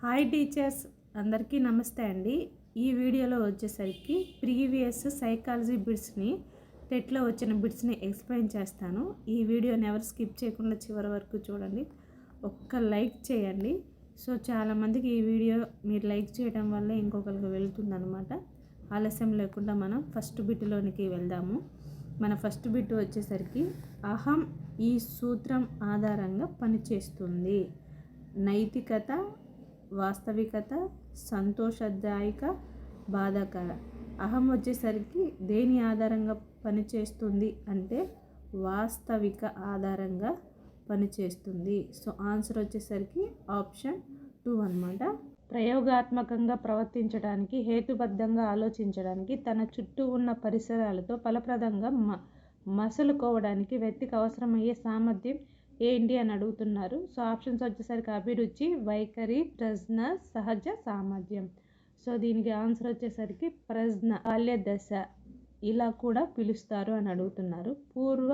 Hi teachers అందరికీ నమస్తే అండి. ఈ వీడియోలో వచ్చేసరికి ప్రీవియస్ సైకాలజీ బిట్స్ని టెట్లో వచ్చిన బిట్స్ని ఎక్స్ప్లెయిన్ చేస్తాను. ఈ వీడియోని ఎవరు స్కిప్ చేయకుండా చివరి వరకు చూడండి. ఒక్క లైక్ చేయండి. సో చాలామందికి ఈ వీడియో మీరు లైక్ చేయడం వల్ల ఇంకొకరికి వెళ్తుందనమాట ఆలస్యం లేకుండా మనం ఫస్ట్ బిట్లోనికి వెళ్దాము. మన ఫస్ట్ బిట్ వచ్చేసరికి అహం ఈ సూత్రం ఆధారంగా పనిచేస్తుంది. నైతికత వాస్తవికత సంతోషదాయక బాధాకర. అహం వచ్చేసరికి దేని ఆధారంగా పనిచేస్తుంది అంటే వాస్తవిక ఆధారంగా పనిచేస్తుంది. సో ఆన్సర్ వచ్చేసరికి ఆప్షన్ టూ అనమాట ప్రయోగాత్మకంగా ప్రవర్తించడానికి హేతుబద్ధంగా ఆలోచించడానికి తన చుట్టూ ఉన్న పరిసరాలతో ఫలప్రదంగా మ మసలుకోవడానికి వ్యక్తికి అవసరమయ్యే సామర్థ్యం ఏంటి అని అడుగుతున్నారు. సో ఆప్షన్స్ వచ్చేసరికి అభిరుచి వైఖరి ప్రజ్ఞ సహజ సామర్థ్యం. సో దీనికి ఆన్సర్ వచ్చేసరికి ప్రజ్ఞ బాల్య దశ ఇలా కూడా పిలుస్తారు అని అడుగుతున్నారు. పూర్వ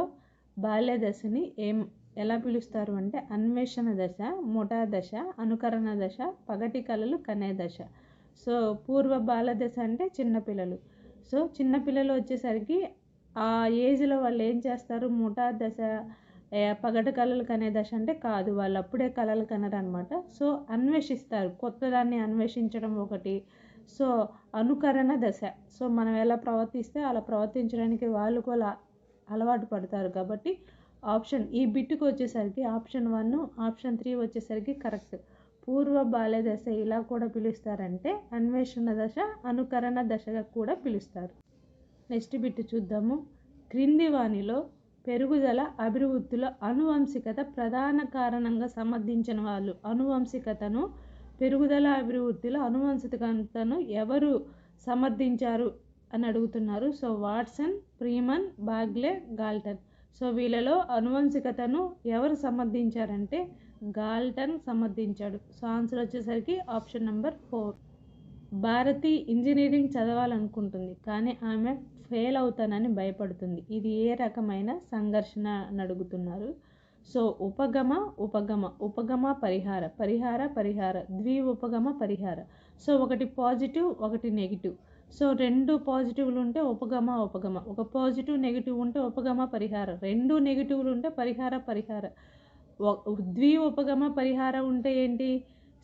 బాల్య దశని ఏం ఎలా పిలుస్తారు అంటే అన్వేషణ దశ ముఠా దశ అనుకరణ దశ పగటి కళలు కనే దశ. సో పూర్వ బాల దశ అంటే చిన్నపిల్లలు సో చిన్నపిల్లలు వచ్చేసరికి ఆ ఏజ్లో వాళ్ళు ఏం చేస్తారు? ముఠా దశ పగటి కళలు కనే దశ అంటే కాదు. వాళ్ళు అప్పుడే కళలు కనరు అనమాట సో అన్వేషిస్తారు. కొత్తదాన్ని అన్వేషించడం ఒకటి. సో అనుకరణ దశ. సో మనం ఎలా ప్రవర్తిస్తే అలా ప్రవర్తించడానికి వాళ్ళు కూడా అలవాటు పడతారు కాబట్టి ఆప్షన్ ఈ బిట్టుకు వచ్చేసరికి ఆప్షన్ వన్ ఆప్షన్ త్రీ వచ్చేసరికి కరెక్ట్. పూర్వ బాల్య దశ ఇలా కూడా పిలుస్తారంటే అన్వేషణ దశ అనుకరణ దశగా కూడా పిలుస్తారు. నెక్స్ట్ బిట్టు చూద్దాము. క్రింది వాణిలో పెరుగుదల అభివృద్ధిలో అనువంశికత ప్రధాన కారణంగా సమర్థించిన వాళ్ళు. అనువంశికతను పెరుగుదల అభివృద్ధిలో అనువంశికతను ఎవరు సమర్థించారు అని అడుగుతున్నారు. So Watson Freeman Bagley Galton. So వీళ్ళలో అనువంశికతను ఎవరు సమర్థించారంటే గాల్టన్ సమర్థించాడు. సో ఆన్సర్ వచ్చేసరికి option number four. Bharati engineering చదవాలనుకుంటుంది. కానీ ఆమె ఫెయిల్ అవుతానని భయపడుతుంది. ఇది ఏ రకమైన సంఘర్షణ అని అడుగుతున్నారు. సో ఉపగమ ఉపగమ ఉపగమ పరిహార పరిహార పరిహార ద్వి ఉపగమ పరిహార. సో ఒకటి పాజిటివ్ ఒకటి నెగిటివ్. సో రెండు పాజిటివ్లు ఉంటే ఉపగమ ఉపగమ. ఒక పాజిటివ్ నెగిటివ్ ఉంటే ఉపగమ పరిహార. రెండు నెగిటివ్లు ఉంటే పరిహార పరిహార. ద్వి ఉపగమ పరిహార ఉంటే ఏంటి?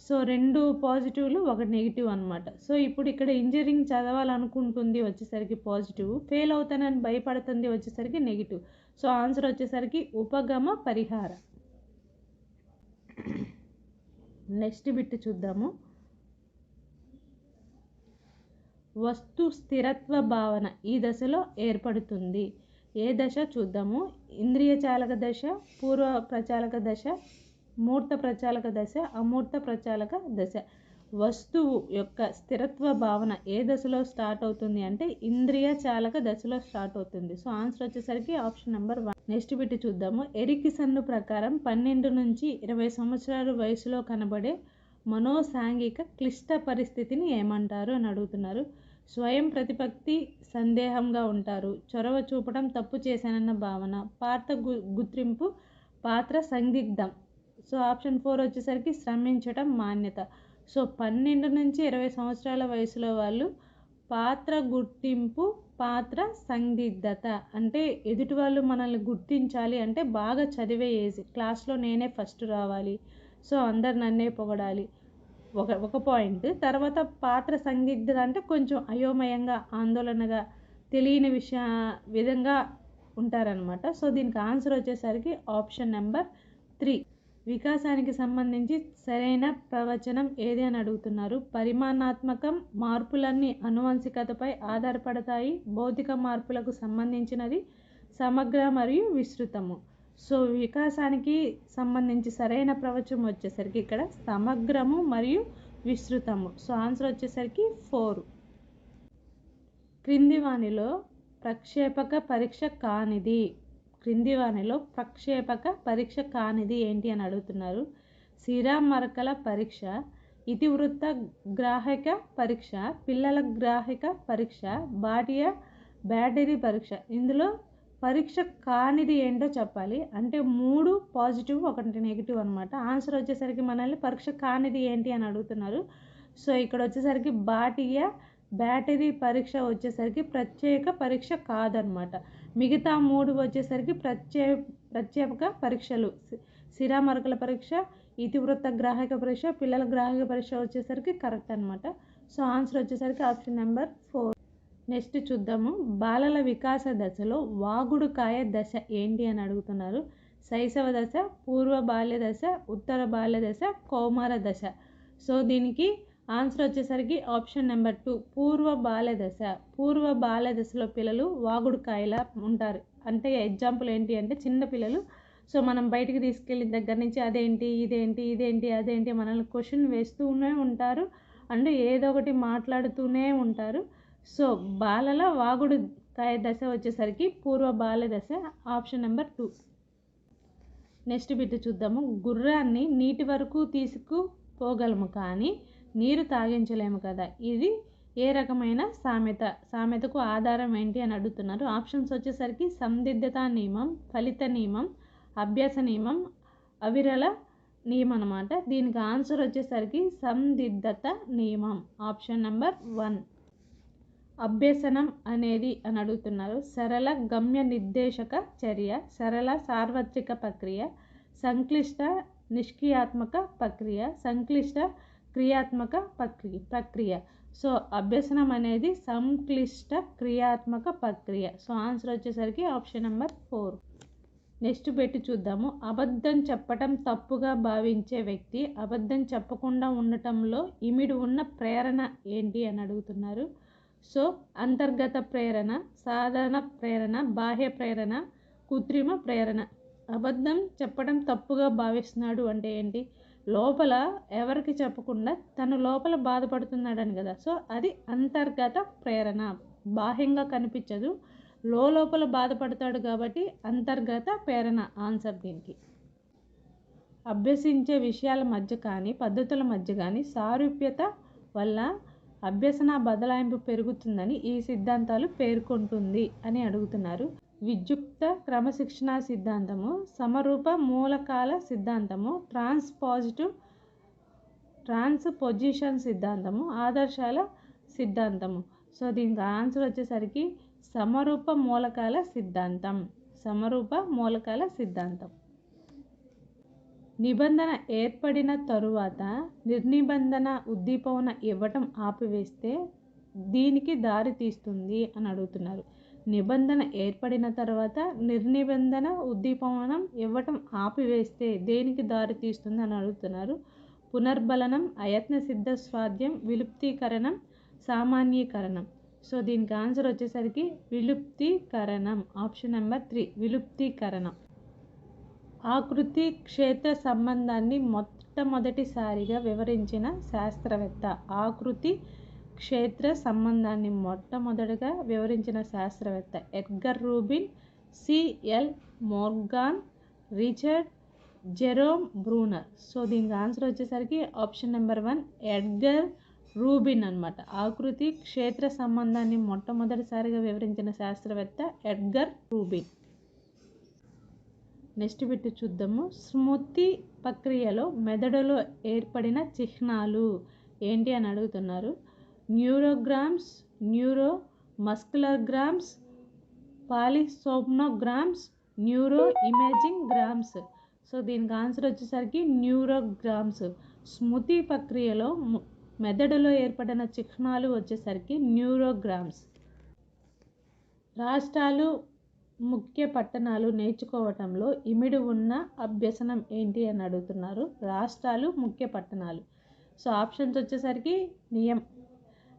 సో రెండు పాజిటివ్లు ఒక నెగిటివ్ అనమాట సో ఇప్పుడు ఇక్కడ ఇంజనీరింగ్ చదవాలనుకుంటుంది వచ్చేసరికి పాజిటివ్ ఫెయిల్ అవుతానని భయపడుతుంది వచ్చేసరికి నెగిటివ్. సో ఆన్సర్ వచ్చేసరికి ఉపగమ పరిహార. నెక్స్ట్ బిట్ చూద్దాము. వస్తు స్థిరత్వ భావన ఈ దశలో ఏర్పడుతుంది. ఏ దశ చూద్దాము. ఇంద్రియ చాలక దశ పూర్వ ప్రచాలక దశ మూర్త ప్రచాలక దశ అమూర్త ప్రచాలక దశ. వస్తువు యొక్క స్థిరత్వ భావన ఏ దశలో స్టార్ట్ అవుతుంది అంటే ఇంద్రియ చాలక దశలో స్టార్ట్ అవుతుంది. సో ఆన్సర్ వచ్చేసరికి ఆప్షన్ నెంబర్ వన్. నెక్స్ట్ పెట్టి చూద్దాము. ఎరికిసన్ను ప్రకారం పన్నెండు నుంచి ఇరవై సంవత్సరాల వయసులో కనబడే మనోసాంఘిక క్లిష్ట పరిస్థితిని ఏమంటారు అని అడుగుతున్నారు. స్వయం ప్రతిపత్తి సందేహంగా ఉంటారు. చొరవ చూపడం తప్పు చేశానన్న భావన. పాత్ర గు గుర్తింపు పాత్ర సందిగ్ధం. సో ఆప్షన్ ఫోర్ వచ్చేసరికి శ్రమించటం మాన్యత. సో పన్నెండు నుంచి ఇరవై సంవత్సరాల వయసులో వాళ్ళు పాత్ర గుర్తింపు పాత్ర సందిగ్ధత. అంటే ఎదుటి వాళ్ళు మనల్ని గుర్తించాలి అంటే బాగా చదివే ఏజ్. క్లాస్లో నేనే ఫస్ట్ రావాలి. సో అందరు నన్నే పొగడాలి. ఒక ఒక పాయింట్ తర్వాత పాత్ర సందిగ్ధత అంటే కొంచెం అయోమయంగా ఆందోళనగా తెలియని విషయ విధంగా ఉంటారనమాట సో దీనికి ఆన్సర్ వచ్చేసరికి ఆప్షన్ నెంబర్ త్రీ వికాసానికి సంబంధించి సరైన ప్రవచనం ఏది అని అడుగుతున్నారు? పరిమాణాత్మకం మార్పులన్నీ అనువంశికతపై ఆధారపడతాయి. భౌతిక మార్పులకు సంబంధించినది సమగ్ర మరియు విస్తృతము. సో వికాసానికి సంబంధించి సరైన ప్రవచనం వచ్చేసరికి ఇక్కడ సమగ్రము మరియు విస్తృతము. సో ఆన్సర్ వచ్చేసరికి ఫోర్. క్రింది వాణిలో ప్రక్షేపక పరీక్ష కానిది. క్రింది వానిలో ప్రక్షేపక పరీక్ష కానిది ఏంటి అని అడుగుతున్నారు. సిరా మరకల పరీక్ష ఇతివృత్త గ్రాహక పరీక్ష పిల్లల గ్రాహిక పరీక్ష బాటియ బ్యాటరీ పరీక్ష. ఇందులో పరీక్ష కానిది ఏంటో చెప్పాలి. అంటే మూడు పాజిటివ్ ఒకటి నెగిటివ్ అనమాట ఆన్సర్ వచ్చేసరికి మనల్ని పరీక్ష కానిది ఏంటి అని అడుగుతున్నారు. సో ఇక్కడ వచ్చేసరికి బాటియా బ్యాటరీ పరీక్ష వచ్చేసరికి ప్రత్యేక పరీక్ష కాదనమాట. మిగతా మూడు వచ్చేసరికి ప్రత్యే ప్రత్యేక పరీక్షలు. సిరామరకల పరీక్ష ఇతివృత్త గ్రాహక పరీక్ష పిల్లల గ్రాహక పరీక్ష వచ్చేసరికి కరెక్ట్ అనమాట సో ఆన్సర్ వచ్చేసరికి ఆప్షన్ నెంబర్ ఫోర్. నెక్స్ట్ చూద్దాము. బాలల వికాస దశలో వాగుడుకాయ దశ ఏంటి అని అడుగుతున్నారు. శైశవ దశ పూర్వ బాల్య దశ ఉత్తర బాల్య దశ కౌమార దశ. సో దీనికి ఆన్సర్ వచ్చేసరికి ఆప్షన్ నెంబర్ టూ పూర్వ బాల్య దశ పూర్వ బాల్య దశలో పిల్లలు వాగుడుకాయలా ఉంటారు. అంటే ఎగ్జాంపుల్ ఏంటి అంటే చిన్న పిల్లలు. సో మనం బయటికి తీసుకెళ్ళిన దగ్గర నుంచి అదేంటి ఇదేంటి ఇదేంటి అదేంటి మనల్ని క్వశ్చన్ వేస్తూనే ఉంటారు. అండ్ ఏదో ఒకటి మాట్లాడుతూనే ఉంటారు. సో బాలల వాగుడు కాయ దశ వచ్చేసరికి పూర్వ బాల దశ option number two. Next bit చూద్దాము. గుర్రాన్ని నీటి వరకు తీసుకుపోగలము కానీ నీరు తాగించలేము కదా? ఇది ఏ రకమైన సామెత? సామెతకు ఆధారం ఏంటి అని అడుగుతున్నారు. ఆప్షన్స్ వచ్చేసరికి సందిగ్ధత నియమం ఫలిత నియమం అభ్యాస నియమం అవిరల నియమం అనమాట దీనికి ఆన్సర్ వచ్చేసరికి సందిగ్ధత నియమం. ఆప్షన్ నెంబర్ వన్ అభ్యసనం అనేది అని అడుగుతున్నారు. సరళ గమ్య నిర్దేశక చర్య సరళ సార్వత్రిక ప్రక్రియ సంక్లిష్ట నిష్క్రియాత్మక ప్రక్రియ సంక్లిష్ట క్రియాత్మక ప్రక్రియ ప్రక్రియ. సో అభ్యసనం అనేది సంక్లిష్ట క్రియాత్మక ప్రక్రియ. సో ఆన్సర్ వచ్చేసరికి ఆప్షన్ నెంబర్ ఫోర్. నెక్స్ట్ పెట్టి చూద్దాము. అబద్ధం చెప్పటం తప్పుగా భావించే వ్యక్తి అబద్ధం చెప్పకుండా ఉండటంలో ఇమిడి ఉన్న ప్రేరణ ఏంటి అని అడుగుతున్నారు. సో అంతర్గత ప్రేరణ సాధారణ ప్రేరణ బాహ్య ప్రేరణ కృత్రిమ ప్రేరణ. అబద్ధం చెప్పడం తప్పుగా భావిస్తున్నాడు అంటే ఏంటి? లోపల ఎవరికి చెప్పకుండా తను లోపల బాధపడుతున్నాడని కదా. సో అది అంతర్గత ప్రేరణ. బాహ్యంగా కనిపించదు. లోపల బాధపడతాడు కాబట్టి అంతర్గత ప్రేరణ ఆన్సర్ దీనికి. అభ్యసించే విషయాల మధ్య కానీ పద్ధతుల మధ్య కానీ సారూప్యత వల్ల అభ్యసన బదలాయింపు పెరుగుతుందని ఈ సిద్ధాంతాలు పేర్కొంటుంది అని అడుగుతున్నారు. విద్యుక్త క్రమశిక్షణ సిద్ధాంతము సమరూప మూలకాల సిద్ధాంతము ట్రాన్స్ పాజిటివ్ ట్రాన్స్ పొజిషన్ సిద్ధాంతము ఆదర్శాల సిద్ధాంతము. సో దీనికి ఆన్సర్ వచ్చేసరికి సమరూప మూలకాల సిద్ధాంతం. సమరూప మూలకాల సిద్ధాంతం. నిబంధన ఏర్పడిన తరువాత నిర్నిబంధన ఉద్దీపన ఇవ్వటం ఆపివేస్తే దీనికి దారి తీస్తుంది అని అడుగుతున్నారు. నిబంధన ఏర్పడిన తర్వాత నిర్నిబంధన ఉద్దీపనం ఇవ్వటం ఆపివేస్తే దేనికి దారి తీస్తుంది అని అడుగుతున్నారు. పునర్బలనం అయత్న సిద్ధ స్వాధ్యం విలుప్తీకరణం సామాన్యీకరణం. సో దీనికి ఆన్సర్ వచ్చేసరికి విలుప్తీకరణం. ఆప్షన్ నెంబర్ త్రీ విలుప్తీకరణం. ఆకృతి క్షేత్ర సంబంధాన్ని మొట్టమొదటిసారిగా వివరించిన శాస్త్రవేత్త ఆకృతి క్షేత్ర సంబంధాన్ని మొట్టమొదటిగా వివరించిన శాస్త్రవేత్త Edgar Rubin CL Morgan Richard Jerome Bruner. So దీనికి ఆన్సర్ వచ్చేసరికి option number one Edgar Rubin అనమాట ఆకృతి క్షేత్ర సంబంధాన్ని మొట్టమొదటిసారిగా వివరించిన శాస్త్రవేత్త ఎడ్గర్ రూబిన్. నెక్స్ట్ బిట్ చూద్దాము. స్మృతి ప్రక్రియలో మెదడులో ఏర్పడిన చిహ్నాలు ఏంటి అని అడుగుతున్నారు. Neurograms neuromuscular grams polysomnograms neuroimaging grams so దీనికి ఆన్సర్ వచ్చేసరికి న్యూరోగ్రామ్స్. స్మృతి ప్రక్రియలో మెదడులో ఏర్పడిన చిహ్నాలు వచ్చేసరికి న్యూరోగ్రామ్స్. రాష్ట్రాలు ముఖ్య పట్టణాలు నేర్చుకోవటంలో ఇమిడి ఉన్న అభ్యసనం ఏంటి అని అడుగుతున్నారు. రాష్ట్రాలు ముఖ్య పట్టణాలు. సో ఆప్షన్స్ వచ్చేసరికి నియం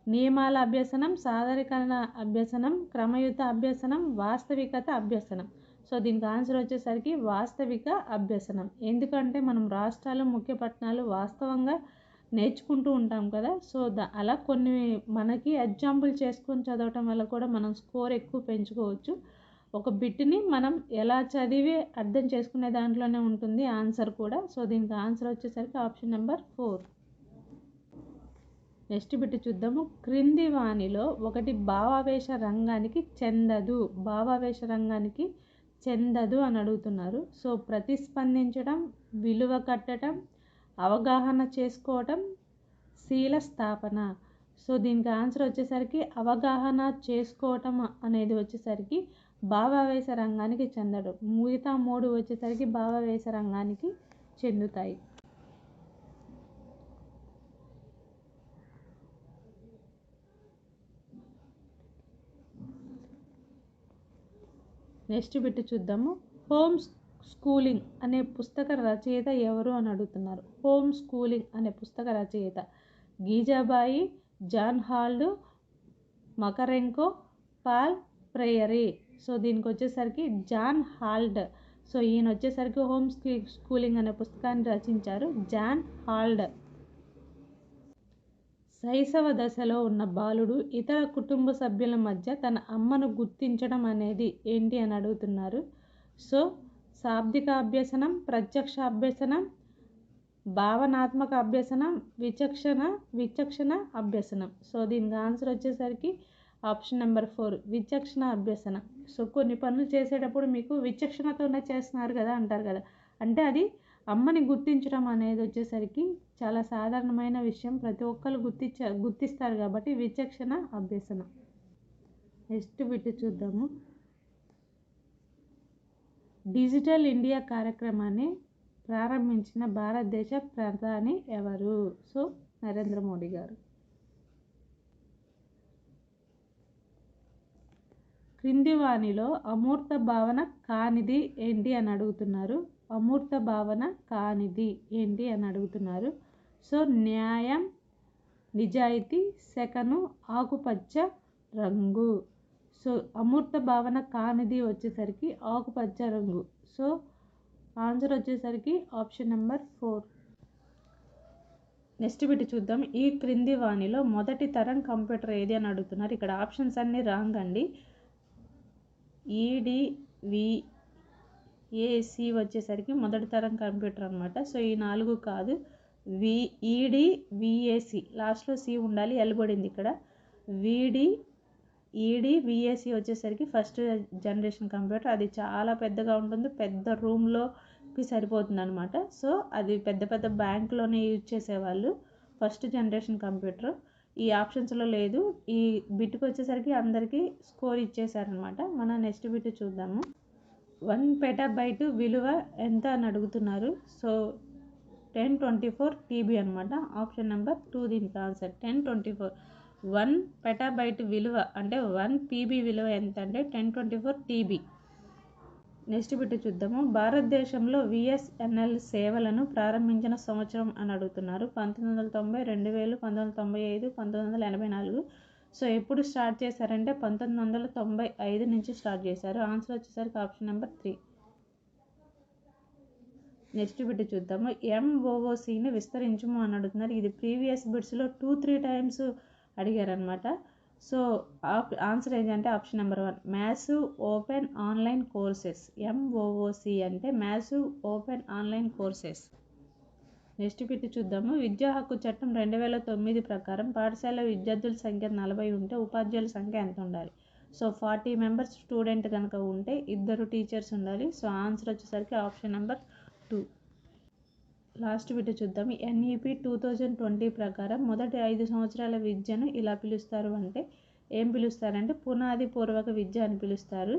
నియమాల అభ్యసనం సాధారణీకరణ అభ్యసనం క్రమయుత అభ్యసనం వాస్తవికత అభ్యసనం. సో దీనికి ఆన్సర్ వచ్చేసరికి వాస్తవిక అభ్యసనం. ఎందుకంటే మనం రాష్ట్రాలు ముఖ్య పట్టణాలు వాస్తవంగా నేర్చుకుంటూ ఉంటాం కదా. సో ద అలా కొన్ని మనకి ఎగ్జాంపుల్ చేసుకొని చదవటం వల్ల కూడా మనం స్కోర్ ఎక్కువ పెంచుకోవచ్చు. ఒక బిట్ని మనం ఎలా చదివి అర్థం చేసుకునే దాంట్లోనే ఉంటుంది ఆన్సర్ కూడా. సో దీనికి ఆన్సర్ వచ్చేసరికి option number four. Next bit చూద్దాము. క్రింది వాణిలో ఒకటి భావావేశ రంగానికి చెందదు. భావావేశ రంగానికి చెందదు అని అడుగుతున్నారు. సో ప్రతిస్పందించడం విలువ కట్టడం అవగాహన చేసుకోవటం శీల స్థాపన. సో దీనికి ఆన్సర్ వచ్చేసరికి అవగాహన చేసుకోవటం అనేది వచ్చేసరికి భావావేశ రంగానికి చెందడం. మిగతా మూడు వచ్చేసరికి భావావేశ రంగానికి చెందుతాయి. నెక్స్ట్ బిట్ చూద్దాము. హోమ్ స్కూలింగ్ అనే పుస్తక రచయిత ఎవరు అని అడుగుతున్నారు. హోమ్ స్కూలింగ్ అనే పుస్తక రచయిత గీజాబాయి John Holt Makarenko Paul Freire. So దీనికి వచ్చేసరికి జాన్ హాల్డ్. సో ఈయన వచ్చేసరికి హోమ్ స్కూలింగ్ అనే పుస్తకాన్ని రచించారు జాన్ హాల్డ్. శైశవ దశలో ఉన్న బాలుడు ఇతర కుటుంబ సభ్యుల మధ్య తన అమ్మను గుర్తించడం అనేది ఏంటి అని అడుగుతున్నారు. సో శాబ్దిక అభ్యసనం ప్రత్యక్ష అభ్యసనం భావనాత్మక అభ్యసనం విచక్షణ విచక్షణ అభ్యసనం. సో దీనికి ఆన్సర్ వచ్చేసరికి ఆప్షన్ నెంబర్ ఫోర్ విచక్షణ అభ్యసనం. సో కొన్ని పనులు చేసేటప్పుడు మీకు విచక్షణతోనే చేస్తున్నారు కదా అంటారు కదా. అంటే అది అమ్మని గుర్తించడం అనేది వచ్చేసరికి చాలా సాధారణమైన విషయం. ప్రతి ఒక్కరు గుర్తించ గుర్తిస్తారు కాబట్టి విచక్షణ అభ్యసన. నెక్స్ట్ బిట్ చూద్దాము. డిజిటల్ ఇండియా కార్యక్రమాన్ని ప్రారంభించిన భారతదేశ ప్రధాని ఎవరు? సో నరేంద్ర మోడీ గారు. క్రింది వాణిలో అమూర్త భావన కానిది ఏంటి అని అడుగుతున్నారు. అమూర్త భావన కానిది ఏంటి అని అడుగుతున్నారు. సో న్యాయం నిజాయితీ సెకను ఆకుపచ్చ రంగు. సో అమూర్త భావన కానిది వచ్చేసరికి ఆకుపచ్చ రంగు. సో ఆన్సర్ వచ్చేసరికి option number four. Next bit చూద్దాం. ఈ క్రింది వాణిలో మొదటి తరం కంప్యూటర్ ఏది అని అడుగుతున్నారు. ఇక్కడ ఆప్షన్స్ అన్నీ రాంగ్ అండి. ఈడివి ఏసీ వచ్చేసరికి మొదటి తరం కంప్యూటర్ అనమాట సో ఈ నాలుగు కాదు. వి ఈడి విఏసి లాస్ట్లో సి ఉండాలి. ఎల్బడింది ఇక్కడ. విడి ఈడి విఏసి వచ్చేసరికి ఫస్ట్ జనరేషన్ కంప్యూటర్. అది చాలా పెద్దగా ఉంటుంది. పెద్ద రూమ్లోకి సరిపోతుంది అనమాట సో అది పెద్ద పెద్ద బ్యాంకులోనే యూజ్ చేసేవాళ్ళు ఫస్ట్ జనరేషన్ కంప్యూటర్. ఈ ఆప్షన్స్లో లేదు. ఈ బిట్కి వచ్చేసరికి అందరికీ స్కోర్ ఇచ్చేసారనమాట మనం నెక్స్ట్ బిట్ చూద్దాము. వన్ పెటాబైట్ విలువ ఎంత అని అడుగుతున్నారు. So ten twenty four TB అనమాట ఆప్షన్ నెంబర్ టూ దీనికి answer. Ten twenty four. One petabyte విలువ అంటే వన్ పీబీ విలువ ఎంత అంటే ten twenty four TB. Next bit చూద్దాము. భారతదేశంలో విఎస్ఎన్ఎల్ సేవలను ప్రారంభించిన సంవత్సరం అని అడుగుతున్నారు. పంతొమ్మిది వందల తొంభై రెండు వేలు పంతొమ్మిది వందల తొంభై ఐదు పంతొమ్మిది వందల ఎనభై నాలుగు సో ఎప్పుడు స్టార్ట్ చేశారంటే పంతొమ్మిది వందల తొంభై ఐదు నుంచి స్టార్ట్ చేశారు. ఆన్సర్ వచ్చేసరికి option number three. Next bit చూద్దాము. ఎంఓఓసిని విస్తరించము అని అడుగుతున్నారు. ఇది ప్రీవియస్ బిట్స్లో టూ త్రీ టైమ్స్ అడిగారనమాట సో ఆన్సర్ ఏంటంటే option number one. Maths open online courses. MOOC అంటే maths open online courses. Next bit చూద్దాము. విద్యా హక్కు చట్టం రెండు వేల తొమ్మిది ప్రకారం పాఠశాల విద్యార్థుల సంఖ్య నలభై ఉంటే ఉపాధ్యాయుల సంఖ్య ఎంత ఉండాలి? సో ఫార్టీ మెంబర్స్ స్టూడెంట్ కనుక ఉంటే ఇద్దరు టీచర్స్ ఉండాలి. సో ఆన్సర్ వచ్చేసరికి option number two. Last bit చూద్దాం. ఎన్ఈపి టూ థౌజండ్ ట్వంటీ ప్రకారం మొదటి ఐదు సంవత్సరాల విద్యను ఇలా పిలుస్తారు అంటే ఏం పిలుస్తారంటే పునాది పూర్వక విద్య అని పిలుస్తారు.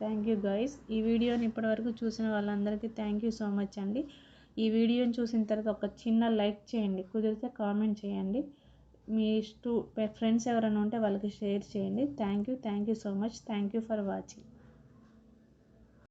Thank you guys. ఈ వీడియోని ఇప్పటివరకు చూసిన వాళ్ళందరికీ థ్యాంక్ యూ సో మచ్ అండి. ఈ వీడియోని చూసిన తర్వాత ఒక చిన్న లైక్ చేయండి కుదిరితే కామెంట్ చేయండి. మీ టూ ఫ్రెండ్స్ ఎవరైనా ఉంటే వాళ్ళకి షేర్ చేయండి. Thank you thank you so much. Thank you for watching.